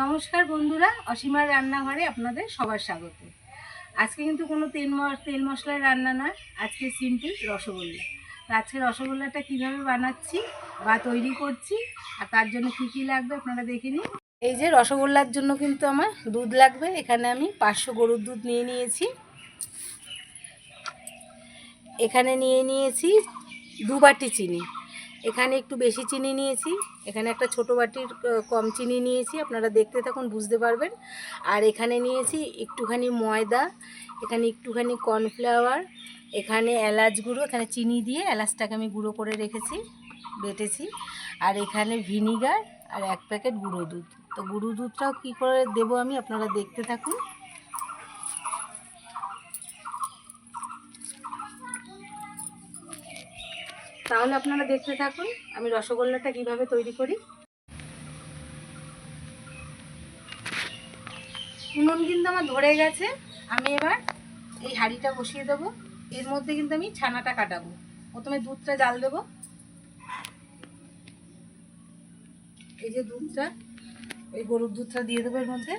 নমস্কার বন্ধুরা, অসীমার রান্নাঘরে আপনাদের সবার স্বাগত। আজকে কিন্তু কোনো তেল তেল মশলার রান্না নয়, আজকে সিম্পল রসগোল্লা। তো আজকে রসগোল্লাটা কীভাবে বানাচ্ছি বা তৈরি করছি আর তার জন্য কী কী লাগবে আপনারা দেখে নিন। এই যে রসগোল্লার জন্য কিন্তু আমার দুধ লাগবে, এখানে আমি পাঁচশো গরুর দুধ নিয়ে নিয়েছি। এখানে নিয়ে নিয়েছি দু বাটি চিনি। এখানে একটু বেশি চিনি নিয়েছি। এখানে একটা ছোট বাটির কম চিনি নিয়েছি। আপনারা দেখতে থাকুন, বুঝতে পারবেন। আর এখানে নিয়েছি একটুখানি ময়দা, এখানে একটুখানি কর্নফ্লাওয়ার, এখানে এলাচ গুঁড়ো, এখানে চিনি দিয়ে এলাচটাকে আমি গুঁড়ো করে রেখেছি, বেটেছি। আর এখানে ভিনিগার আর এক প্যাকেট গুঁড়ো দুধ। তো গুঁড়ো দুধটাও কী করে দেবো আমি আপনারা দেখতে থাকুন। তাহলে আপনারা দেখতে থাকুন, আমি রসগোল্লাটা কীভাবে তৈরি করি। উনুন কিন্তু আমার ধরে গেছে, আমি এবার এই হাঁড়িটা বসিয়ে দেবো। এর মধ্যে কিন্তু আমি ছানাটা কাটাবো। প্রথমে দুধটা জাল দেবো। এই যে দুধটা, এই গরুর দুধটা দিয়ে দেবো এর মধ্যে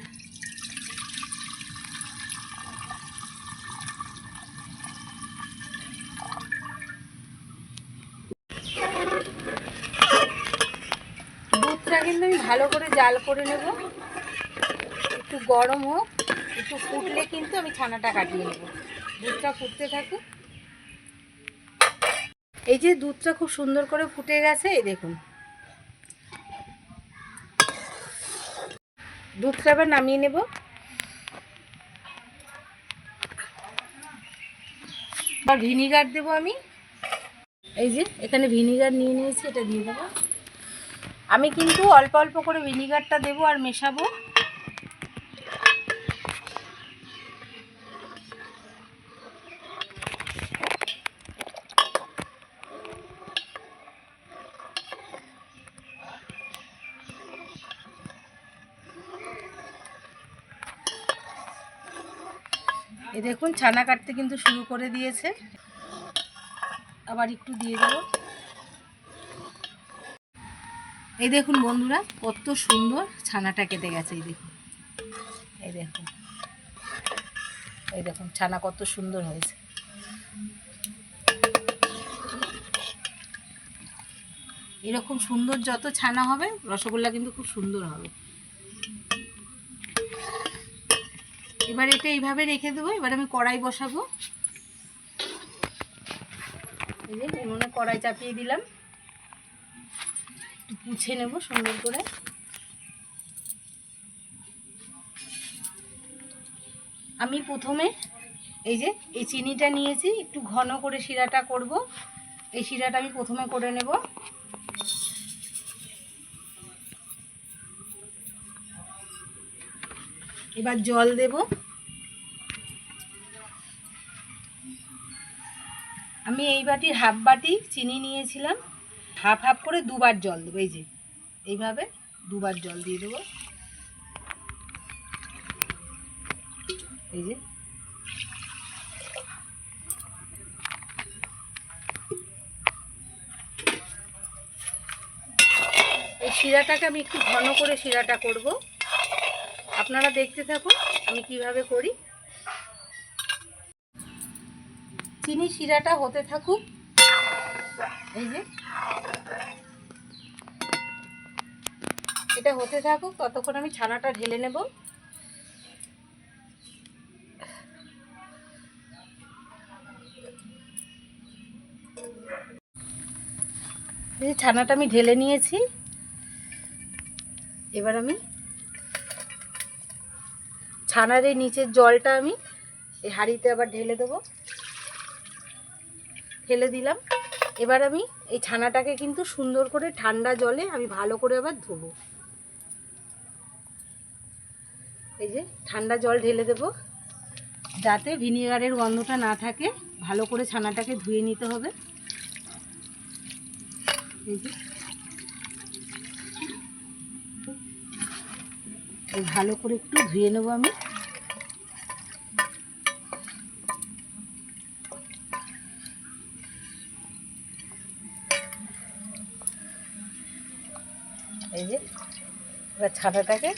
দুধটা কিন্তু আমি ভালো করে জাল করে নেব। একটু গরম হোক, একটু ফুটলে কিন্তু আমি ছানাটা কাটিয়ে নেব। দুধটা ফুটতে থাকুক। এই যে দুধটা খুব সুন্দর করে ফুটে গেছে, এই দেখুন। দুধটা এবার নামিয়ে নেব। ভিনিগার দেবো আমি। এই যে, এখানে ভিনিগার নিয়ে নিয়েছি, এটা দিয়ে দেবো। আমি কিন্তু অল্প অল্প করে ভিনিগারটা দেবো আর মেশাবো। এই দেখুন, ছানা কাটতে কিন্তু শুরু করে দিয়েছে। আবার একটু দিয়ে দেবো। এই দেখুন বন্ধুরা, কত সুন্দর ছানাটা কেটে গেছে, এই দেখুন। এই দেখুন। এই দেখুন, ছানা কত সুন্দর হয়েছে। এরকম সুন্দর যত ছানা হবে, রসগোল্লা কিন্তু খুব সুন্দর হবে। এবার এটা এইভাবে রেখে দেবো, এবার আমি কড়াই বসাবো। এই যে উনুনে কড়াই চাপিয়ে দিলাম। পুছে নেব সুন্দর করে। আমি প্রথমে এই যে এই চিনিটা নিয়েছি, একটু ঘন করে শিরাটা করব। এই শিরাটা আমি প্রথমে করে নেব। এবার জল দেব। আমি এই বাটির হাফ বাটি চিনি নিয়েছিলাম। হাফ হাফ করে দুবার জল দেবো, এই যে। এইভাবে দুবার জল দিয়ে দেবো। এই যে। এই শিরাটাকে আমি একটু ঘন করে শিরাটা করব। আপনারা দেখতে থাকুন আমি কীভাবে করি। চিনি শিরাটা হতে থাকুক। এই যে। এটা হতে থাকুক, ততক্ষণ আমি ছানাটা ঢেলে নেব। ছানাটা আমি ঢেলে নিয়েছি। এবার আমি ছানার এই নিচের জলটা আমি এই হাঁড়িতে আবার ঢেলে দেবো। ফেলে দিলাম। এবার আমি এই ছানাটাকে কিন্তু সুন্দর করে ঠান্ডা জলে আমি ভালো করে আবার ধোবো। এই যে ঠান্ডা জল ঢেলে দেবো। যাতে ভিনিগারের গন্ধটা না থাকে, ভালো করে ছানাটাকে ধুয়ে নিতে হবে। এই যে। ভালো করে একটু ধুয়ে নেব আমি। এই যে, এবার ছানাটাকে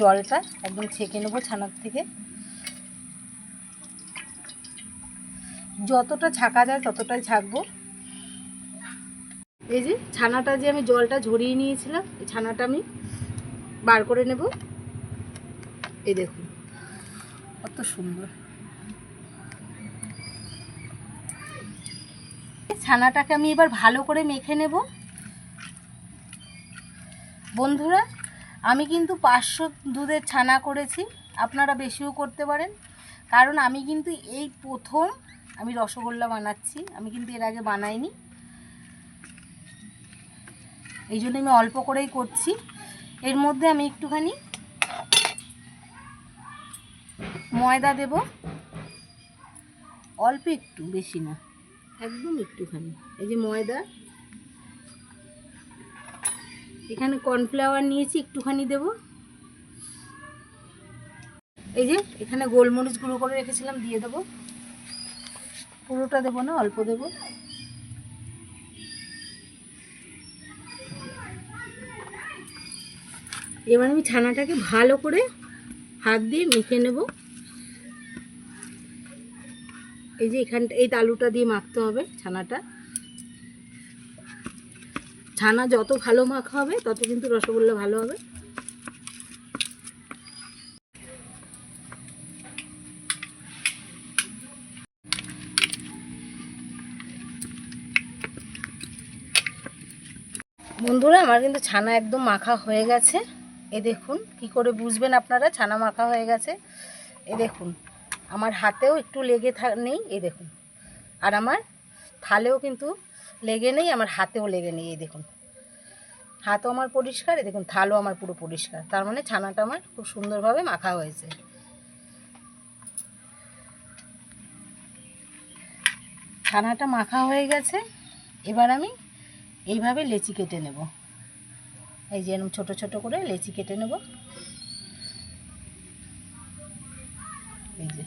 জলটা একদম ছেঁকে নেব ছানার থেকে। যতটা ছাকা যায় ততটাই ছাঁকবো। এই যে ছানাটা যে আমি জলটা ঝরিয়ে নিয়েছিলাম, এই ছানাটা আমি বার করে নেব। এই দেখুন, কত সুন্দর। ছানাটাকে আমি এবার ভালো করে মেখে নেব। বন্ধুরা আমি কিন্তু পাঁচশো দুধের ছানা করেছি, আপনারা বেশিও করতে পারেন। কারণ আমি কিন্তু এই প্রথম আমি রসগোল্লা বানাচ্ছি, আমি কিন্তু এর আগে বানাইনি। এই জন্য আমি অল্প করেই করছি। এর মধ্যে আমি একটুখানি ময়দা দেব। অল্প একটু, বেশি না, একদম একটুখানি। এই যে ময়দা এখানে কর্নফ্লাওয়ার নিয়েছি, একটুখানি দেব। এই যে, এখানে গোলমরিচ গুঁড়ো করে রেখেছিলাম, দিয়ে দেবো। পুরোটা দেবো না, অল্প দেবো। এবার আমি ছানাটাকে ভালো করে হাত দিয়ে মেখে নেব। এই যে এখানটা, এই তালুটা দিয়ে মাখতে হবে ছানাটা। ছানা যত ভালো মাখা হবে, তত কিন্তু রসগোল্লা ভালো হবে। বন্ধুরা, আমার কিন্তু ছানা একদম মাখা হয়ে গেছে। এ দেখুন, কি করে বুঝবেন আপনারা? ছানা মাখা হয়ে গেছে। এ দেখুন, আমার হাতেও একটু লেগে নেই, এ দেখুন। আর আমার থালেও কিন্তু লেগে নেই, আমার হাতেও লেগে নেই এই দেখুন। হাতও আমার পরিষ্কার এ দেখুন থালও আমার পুরো পরিষ্কার। তার মানে ছানাটা আমার খুব সুন্দরভাবে মাখা হয়েছে। ছানাটা মাখা হয়ে গেছে। এবার আমি এইভাবে লেচি কেটে নেব। এই যে এরকম ছোটো ছোটো করে লেচি কেটে নেব। এই যে।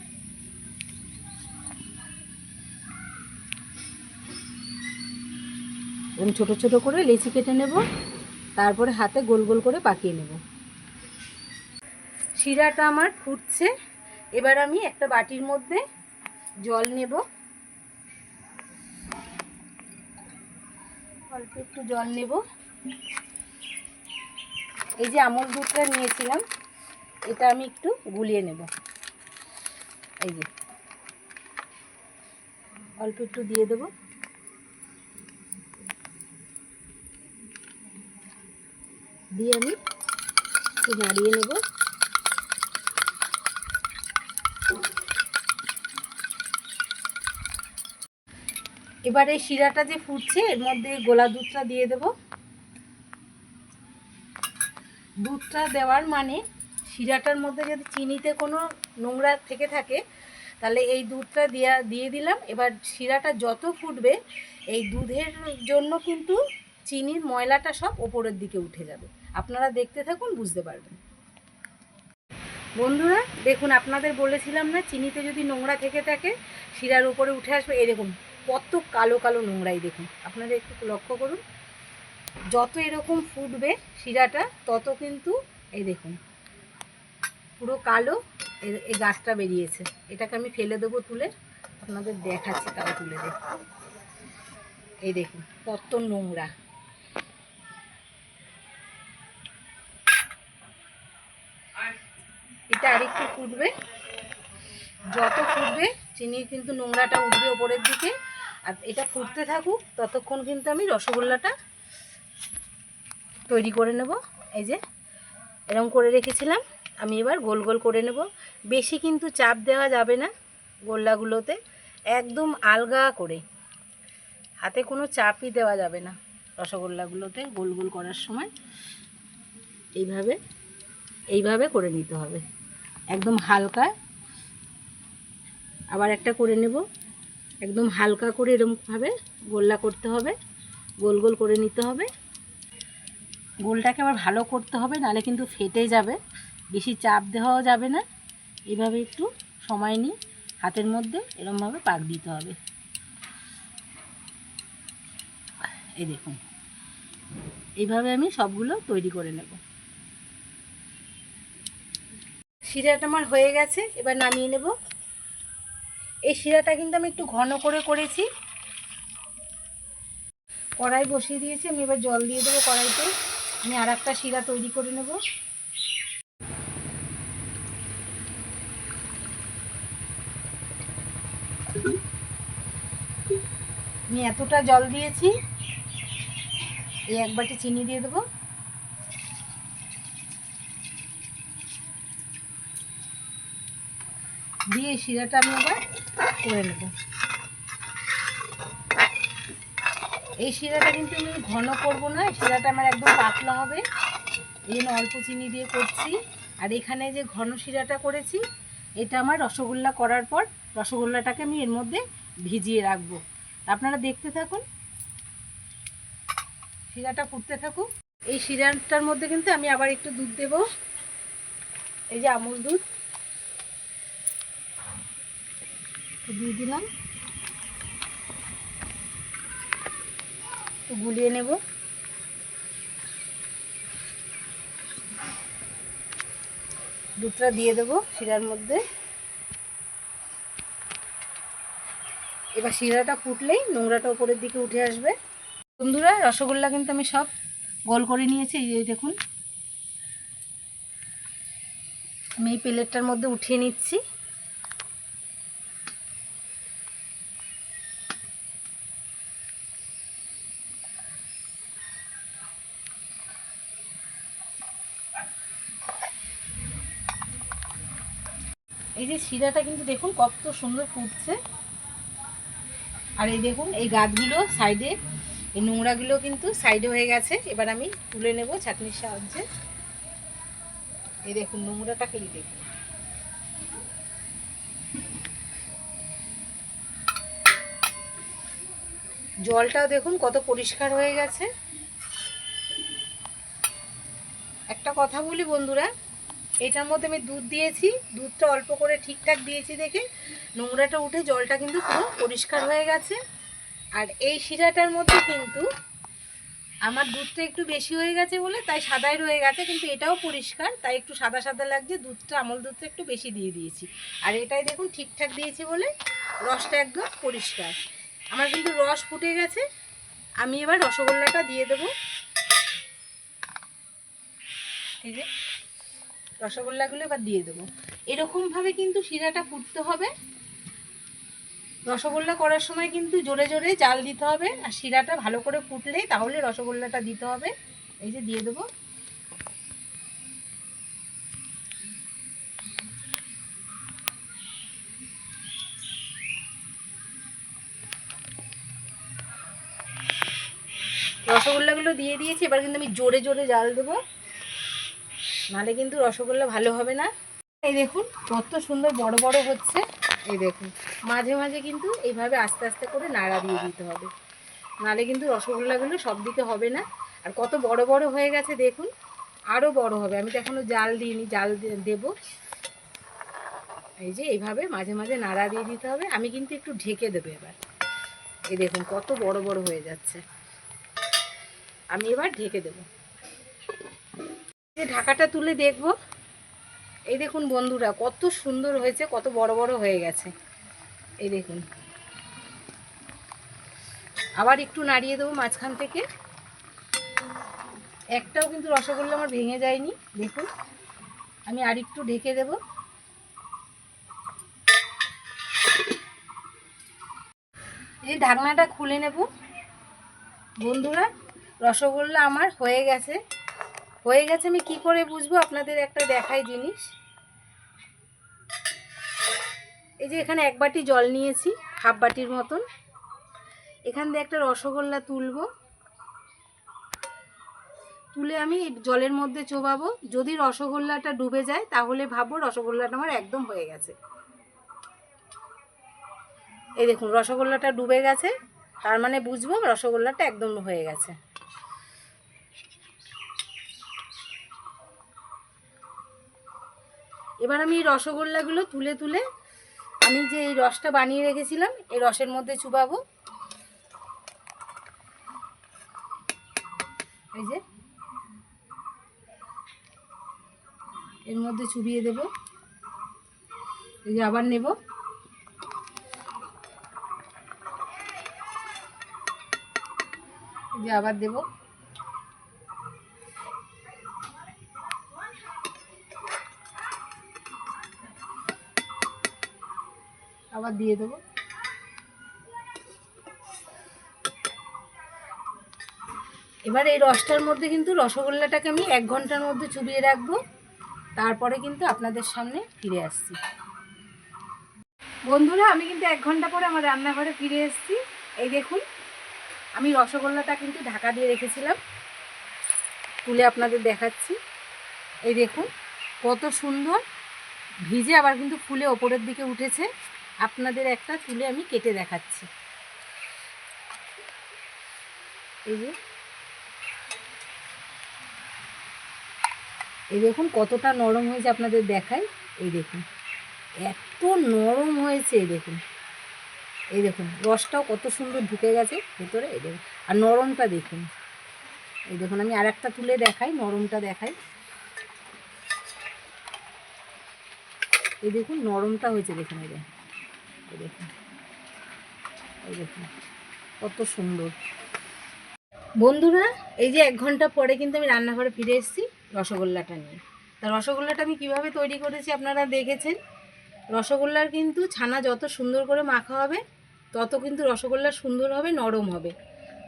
এরকম ছোটো ছোটো করে লেচি কেটে নেব। তারপরে হাতে গোল গোল করে পাকিয়ে নেব। শিরাটা আমার ফুটছে। এবার আমি একটা বাটির মধ্যে জল নেব। অল্প একটু জল নেব। এই যে আমল দুধটা নিয়েছিলাম, এটা আমি একটু গুলিয়ে নেব। এই যে। অল্প একটু দিয়ে দেব। দিয়ে আমি নাড়িয়ে নেব। এবার শিরাটা যে ফুটছে, এর মধ্যে গোলা দুধটা দিয়ে দেব। দুধটা দেওয়ার মানে শিরাটার মধ্যে যদি চিনিতে কোনো নোংরা থেকে থাকে, তাহলে এই দুধটা দিয়া, দিয়ে দিলাম। এবার শিরাটা যত ফুটবে, এই দুধের জন্য কিন্তু চিনির ময়লাটা সব ওপরের দিকে উঠে যাবে। আপনারা দেখতে থাকুন, বুঝতে পারবেন। বন্ধুরা, দেখুন, আপনাদের বলেছিলাম না, চিনিতে যদি নোংরা থেকে থাকে, শিরার উপরে উঠে আসবে। দেখুন, কত কালো কালো নোংরাই দেখুন। আপনারা একটু লক্ষ্য করুন। যত এরকম ফুটবে শিরাটা, তত কিন্তু, এই দেখুন, পুরো কালো এই গাছটা বেরিয়েছে। এটাকে আমি ফেলে দেবো তুলে। আপনাদের দেখাচ্ছি, তাও তুলে দেখ এই দেখুন, কত নোংরা। এটা আরেকটু ফুটবে। যত ফুটবে, চিনির কিন্তু নোংরাটা উঠবে ওপরের দিকে। আর এটা ফুটতে থাকুক, ততক্ষণ কিন্তু আমি রসগোল্লাটা তৈরি করে নেব। এই যে এরকম করে রেখেছিলাম। আমি এবার গোল গোল করে নেব। বেশি কিন্তু চাপ দেওয়া যাবে না গোল্লাগুলোতে, একদম আলগা করে। হাতে কোনো চাপই দেওয়া যাবে না রসগোল্লাগুলোতে গোল গোল করার সময়। এইভাবে এইভাবে করে নিতে হবে। একদম হালকা। আবার একটা করে নেব। একদম হালকা করে এরকমভাবে গোল্লা করতে হবে। গোল গোল করে নিতে হবে। গোলটাকে আবার ভালো করতে হবে, নাহলে কিন্তু ফেটে যাবে। বেশি চাপ দেওয়াও যাবে না। এইভাবে একটু সময় নিয়ে হাতের মধ্যে এরমভাবে পাক দিতে হবে। এই দেখুন। এইভাবে আমি সবগুলো তৈরি করে নেব। শিরাটা আমার হয়ে গেছে, এবার নামিয়ে নেব। এই শিরাটা কিন্তু আমি একটু ঘন করে করেছি। কড়াই বসিয়ে দিয়েছি, আমি এবার জল দিয়ে দেবো কড়াইতে। আমি আর একটা শিরা তৈরি করে নেব। আমি এতটা জল দিয়েছি, এই এক বাটি চিনি দিয়ে দেবো। দিয়ে এই শিরাটা আমি আবার করে নেব। এই শিরাটা কিন্তু আমি ঘন করব না শিরাটা আমার একদম পাতলা হবে। এই জন্য অল্প চিনি দিয়ে করছি। আর এখানে যে ঘন শিরাটা করেছি, এটা আমার রসগোল্লা করার পর রসগোল্লাটাকে আমি এর মধ্যে ভিজিয়ে রাখব। আপনারা দেখতে থাকুন। শিরাটা ফুটতে থাকুক। এই শিরাটার মধ্যে কিন্তু আমি আবার একটু দুধ দেব। এই যে আমুল দুধ একটু দিয়ে দিলাম। গুলিয়ে নেব। দুধটা দিয়ে দেবো শিরার মধ্যে। এবার শিরাটা ফুটলেই নোংরাটা উপরের দিকে উঠে আসবে। বন্ধুরা, রসগোল্লা কিন্তু আমি সব গোল করে নিয়েছি, এই দেখুন। আমি এই প্লেটটার মধ্যে উঠিয়ে নিচ্ছি। এই যে শিরাটা কিন্তু দেখুন কত সুন্দর ফুটছে। আর এই দেখুন, এই গাছগুলো সাইডে, এই নোংরাগুলো কিন্তু সাইডে হয়ে গেছে। এবার আমি তুলে নেব ছাঁকনির সাহায্যে। এই দেখুন, নোংরাটা ফেলে দেখুন। জলটাও দেখুন কত পরিষ্কার হয়ে গেছে। একটা কথা বলি বন্ধুরা এটার মধ্যে আমি দুধ দিয়েছি, দুধটা অল্প করে ঠিকঠাক দিয়েছি দেখে। নোংরাটা উঠে জলটা কিন্তু পুরো পরিষ্কার হয়ে গেছে। আর এই শিরাটার মধ্যে কিন্তু আমার দুধটা একটু বেশি হয়ে গেছে বলে তাই সাদাই রয়ে গেছে, কিন্তু এটাও পরিষ্কার, তাই একটু সাদা সাদা লাগছে। দুধটা, আমল দুধটা একটু বেশি দিয়ে দিয়েছি। আর এটাই দেখুন ঠিকঠাক দিয়েছি বলে রসটা একদম পরিষ্কার। আমার কিন্তু রস ফুটে গেছে। আমি এবার রসগোল্লাটা দিয়ে দেবো। এই যে রসগোল্লাগুলো এবার দিয়ে দেবো। এরকমভাবে কিন্তু শিরাটা ফুটতে হবে। রসগোল্লা করার সময় কিন্তু জোরে জোরে জাল দিতে হবে। আর শিরাটা ভালো করে ফুটলেই তাহলে রসগোল্লাটা দিতে হবে। এই যে দিয়ে দেবো। রসগোল্লাগুলো দিয়ে দিয়েছি, এবার কিন্তু আমি জোরে জোরে জাল দেবো। নাহলে কিন্তু রসগোল্লা ভালো হবে না। এই দেখুন, কত সুন্দর বড় বড় হচ্ছে। এই দেখুন, মাঝে মাঝে কিন্তু এইভাবে আস্তে আস্তে করে নাড়া দিয়ে দিতে হবে। নাহলে কিন্তু রসগোল্লাগুলো সব দিকে হবে না। আর কত বড় বড় হয়ে গেছে, দেখুন আরও বড় হবে। আমি তো এখনও জাল দিইনি, জাল দেবো। এই যে এইভাবে মাঝে মাঝে নাড়া দিয়ে দিতে হবে। আমি কিন্তু একটু ঢেকে দেবো এবার। এই দেখুন, কত বড় বড় হয়ে যাচ্ছে। আমি এবার ঢেকে দেবো। যে ঢাকাটা তুলে দেখব। এই দেখুন বন্ধুরা, কত সুন্দর হয়েছে, কত বড় বড় হয়ে গেছে। এই দেখুন। আবার একটু নাড়িয়ে দেবো মাঝখান থেকে। একটাও কিন্তু রসগোল্লা আমার ভেঙে যায়নি, দেখুন। আমি আর একটু ঢেকে দেব। এই ঢাকনাটা খুলে নেব। বন্ধুরা, রসগোল্লা আমার হয়ে গেছে। হয়ে গেছে, আমি কি করে বুঝব? আপনাদের একটা দেখাই জিনিস। এই যে এখানে এক বাটি জল নিয়েছি, হাফ বাটির মতন। এখান দিয়ে একটা রসগোল্লা তুলব। তুলে আমি জলের মধ্যে চোবাবো। যদি রসগোল্লাটা ডুবে যায়, তাহলে ভাববো রসগোল্লাটা আমার একদম হয়ে গেছে। এই দেখুন, রসগোল্লাটা ডুবে গেছে। তার মানে বুঝব রসগোল্লাটা একদম হয়ে গেছে। এবার আমি এই রসগোল্লাগুলো তুলে তুলে আমি যে এই রসটা বানিয়ে রেখেছিলাম, এই রসের মধ্যে চুবাবো। এই যে। এর মধ্যে চুবিয়ে দেব। এই যে আবার নেব। এই যে আবার দেব। আবার দিয়ে দেবো। এবার এই রসটার মধ্যে কিন্তু রসগোল্লাটাকে আমি এক ঘণ্টার মধ্যে চুবিয়ে রাখব। তারপরে কিন্তু আপনাদের সামনে ফিরে আসছি। বন্ধুরা, আমি কিন্তু এক ঘণ্টা পরে আমার রান্নাঘরে ফিরে এসেছি। এই দেখুন, আমি রসগোল্লাটা কিন্তু ঢাকা দিয়ে রেখেছিলাম। তুলে আপনাদের দেখাচ্ছি। এই দেখুন, কত সুন্দর। ভিজে আবার কিন্তু ফুলে ওপরের দিকে উঠেছে। আপনাদের একটা তুলে আমি কেটে দেখাচ্ছি। এই যে। এই দেখুন কতটা নরম হয়েছে আপনাদের দেখাই। এই দেখুন। এত নরম হয়েছে, এই দেখুন। এই দেখুন, রসটাও কত সুন্দর ঢুকে গেছে ভেতরে, এই দেখুন। আর নরমটা দেখুন। এই দেখুন, আমি আর একটা তুলে দেখাই, নরমটা দেখাই। এই দেখুন, নরমটা হয়েছে, দেখুন, এই দেখুন। কত সুন্দর। বন্ধুরা, এই যে এক ঘণ্টা পরে কিন্তু আমি রান্নাঘরে ফিরে এসেছি রসগোল্লাটা নিয়ে। তা রসগোল্লাটা আমি কীভাবে তৈরি করেছি আপনারা দেখেছেন। রসগোল্লার কিন্তু ছানা যত সুন্দর করে মাখা হবে, তত কিন্তু রসগোল্লা সুন্দর হবে, নরম হবে।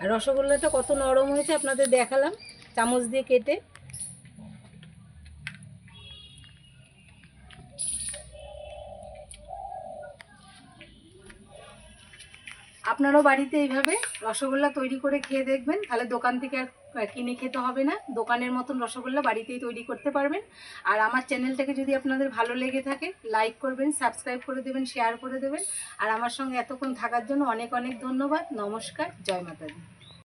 আর রসগোল্লাটা কত নরম হয়েছে আপনাদের দেখালাম। চামচ দিয়ে কেটে আপনারাও বাড়িতে এইভাবে রসগোল্লা তৈরি করে খেয়ে দেখবেন। তাহলে দোকান থেকে আর কিনে খেতে হবে না। দোকানের মতন রসগোল্লা বাড়িতেই তৈরি করতে পারবেন। আর আমার চ্যানেলটাকে যদি আপনাদের ভালো লেগে থাকে, লাইক করবেন, সাবস্ক্রাইব করে দেবেন, শেয়ার করে দেবেন। আর আমার সঙ্গে এতক্ষণ থাকার জন্য অনেক অনেক ধন্যবাদ। নমস্কার, জয় মাতাদি